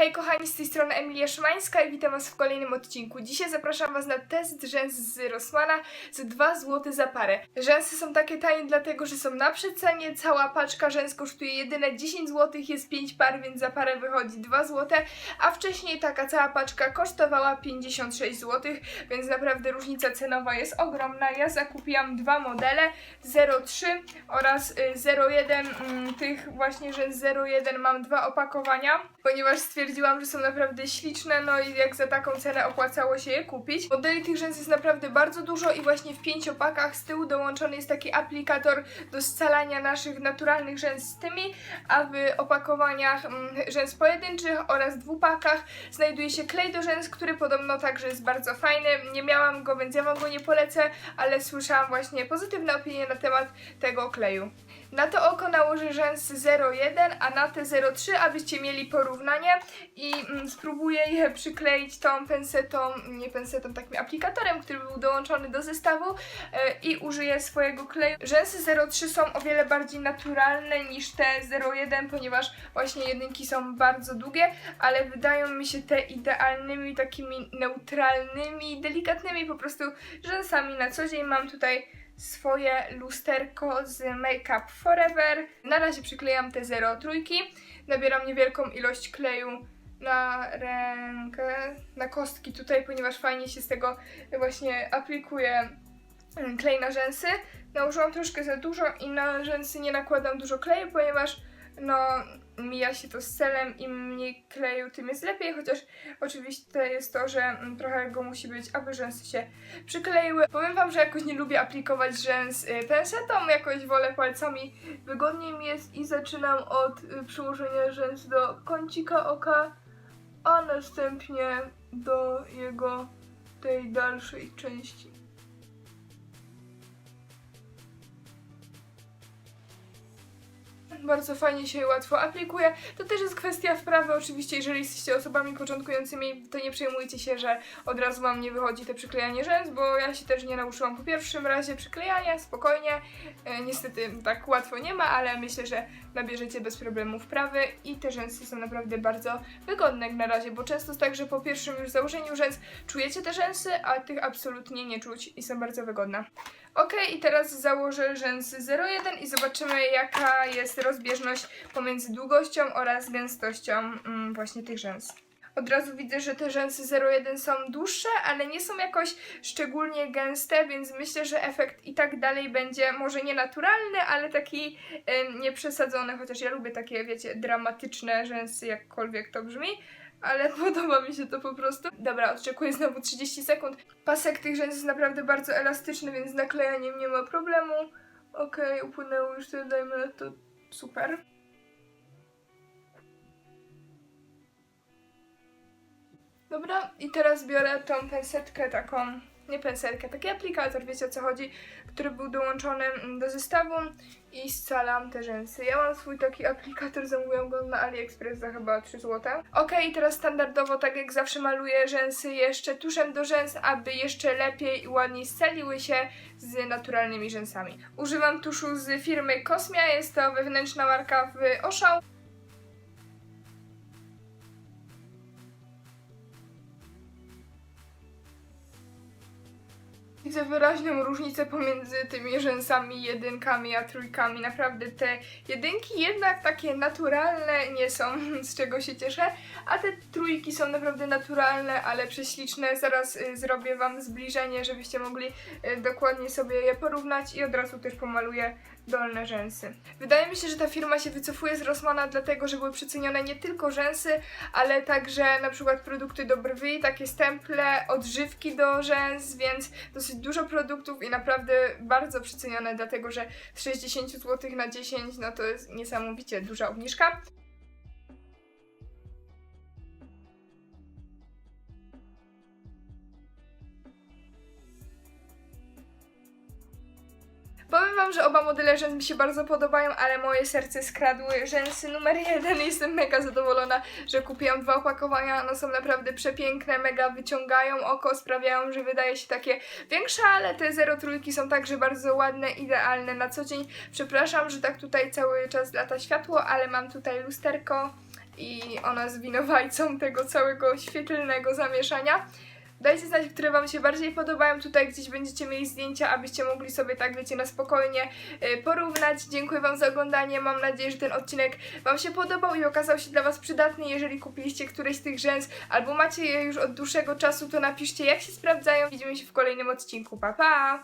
Hej kochani, z tej strony Emilia Szymańska i witam was w kolejnym odcinku. Dzisiaj zapraszam was na test rzęs z Rossmana za 2 zł za parę. Rzęsy są takie tanie dlatego, że są na przecenie, cała paczka rzęs kosztuje jedyne 10 zł, jest 5 par, więc za parę wychodzi 2 zł, a wcześniej taka cała paczka kosztowała 56 zł, więc naprawdę różnica cenowa jest ogromna. Ja zakupiłam dwa modele 03 oraz y, 01 mm, tych właśnie rzęs 01 mam dwa opakowania, ponieważ stwierdziłam, że są naprawdę śliczne, no i jak za taką cenę opłacało się je kupić. Modeli tych rzęs jest naprawdę bardzo dużo i właśnie w pięciopakach z tyłu dołączony jest taki aplikator do scalania naszych naturalnych rzęs z tymi, a w opakowaniach mm, rzęs pojedynczych oraz dwupakach znajduje się klej do rzęs, który podobno także jest bardzo fajny. Nie miałam go, więc ja wam go nie polecę, ale słyszałam właśnie pozytywne opinie na temat tego kleju. Na to oko nałożę rzęs 01, a na te 03, abyście mieli porównanie i mm, spróbuję je przykleić tą pensetą, nie pensetą, takim aplikatorem, który był dołączony do zestawu e, i użyję swojego kleju. Rzęsy 03 są o wiele bardziej naturalne niż te 01, ponieważ właśnie jedynki są bardzo długie, ale wydają mi się te idealnymi, takimi neutralnymi, delikatnymi po prostu rzęsami na co dzień. Mam tutaj swoje lusterko z Make Up Forever. Na razie przyklejam te 03. Nabieram niewielką ilość kleju na rękę, na kostki tutaj, ponieważ fajnie się z tego właśnie aplikuje mm, klej na rzęsy. Nałożyłam troszkę za dużo i na rzęsy nie nakładam dużo kleju, ponieważ no mija się to z celem, im mniej kleju, tym jest lepiej, chociaż oczywiście jest to, że mm, trochę go musi być, aby rzęsy się przykleiły. Powiem wam, że jakoś nie lubię aplikować rzęs y, pensetą, jakoś wolę palcami, wygodniej mi jest i zaczynam od y, przyłożenia rzęs do kącika oka, a następnie do jego tej dalszej części. Bardzo fajnie się łatwo aplikuje. To też jest kwestia wprawy, oczywiście, jeżeli jesteście osobami początkującymi, to nie przejmujcie się, że od razu wam nie wychodzi te przyklejanie rzęs, bo ja się też nie nauczyłam po pierwszym razie przyklejania, spokojnie. E, niestety tak łatwo nie ma, ale myślę, że nabierzecie bez problemu wprawy i te rzęsy są naprawdę bardzo wygodne jak na razie, bo często jest tak, że po pierwszym już założeniu rzęs czujecie te rzęsy, a tych absolutnie nie czuć i są bardzo wygodne. Ok, i teraz założę rzęs 01 i zobaczymy jaka jest rozbieżność pomiędzy długością oraz gęstością mm, właśnie tych rzęs. Od razu widzę, że te rzęsy 01 są dłuższe, ale nie są jakoś szczególnie gęste, więc myślę, że efekt i tak dalej będzie może nie naturalny, ale taki em, nieprzesadzony, chociaż ja lubię takie, wiecie, dramatyczne rzęsy, jakkolwiek to brzmi. Ale podoba mi się to po prostu. Dobra, odczekuję znowu 30 sekund. Pasek tych rzęs jest naprawdę bardzo elastyczny, więc z naklejaniem nie ma problemu. Okej, upłynęło już tyle, dajmy to super. Dobra, i teraz biorę tą pensetkę taką, nie pensetkę, taki aplikator, wiecie o co chodzi, który był dołączony mm, do zestawu i scalam te rzęsy. Ja mam swój taki aplikator, zamówiłam go na AliExpress za chyba 3 zł. Ok, teraz standardowo, tak jak zawsze maluję rzęsy jeszcze tuszem do rzęs, aby jeszcze lepiej i ładniej scaliły się z naturalnymi rzęsami. Używam tuszu z firmy Cosmia, jest to wewnętrzna marka w Oszał. Widzę wyraźną różnicę pomiędzy tymi rzęsami, jedynkami a trójkami. Naprawdę te jedynki jednak takie naturalne nie są, z czego się cieszę, a te trójki są naprawdę naturalne, ale prześliczne. Zaraz y, zrobię Wam zbliżenie, żebyście mogli y, dokładnie sobie je porównać i od razu też pomaluję dolne rzęsy. Wydaje mi się, że ta firma się wycofuje z Rossmana dlatego, że były przecenione nie tylko rzęsy, ale także na przykład produkty do brwi, takie stemple, odżywki do rzęs, więc dosyć dużo produktów i naprawdę bardzo przecenione, dlatego że z 60 zł na 10 no to jest niesamowicie duża obniżka. Wam, że oba modele rzęs mi się bardzo podobają, ale moje serce skradły rzęsy numer jeden. Jestem mega zadowolona, że kupiłam dwa opakowania. One są naprawdę przepiękne, mega wyciągają oko, sprawiają, że wydaje się takie większe, ale te 03 są także bardzo ładne, idealne na co dzień. Przepraszam, że tak tutaj cały czas lata światło, ale mam tutaj lusterko i ona jest winowajcą tego całego świetlnego zamieszania. Dajcie znać, które Wam się bardziej podobają. Tutaj gdzieś będziecie mieli zdjęcia, abyście mogli sobie tak, wiecie, na spokojnie y, porównać. Dziękuję Wam za oglądanie. Mam nadzieję, że ten odcinek Wam się podobał i okazał się dla Was przydatny. Jeżeli kupiliście któreś z tych rzęs albo macie je już od dłuższego czasu, to napiszcie, jak się sprawdzają. Widzimy się w kolejnym odcinku. Pa, pa!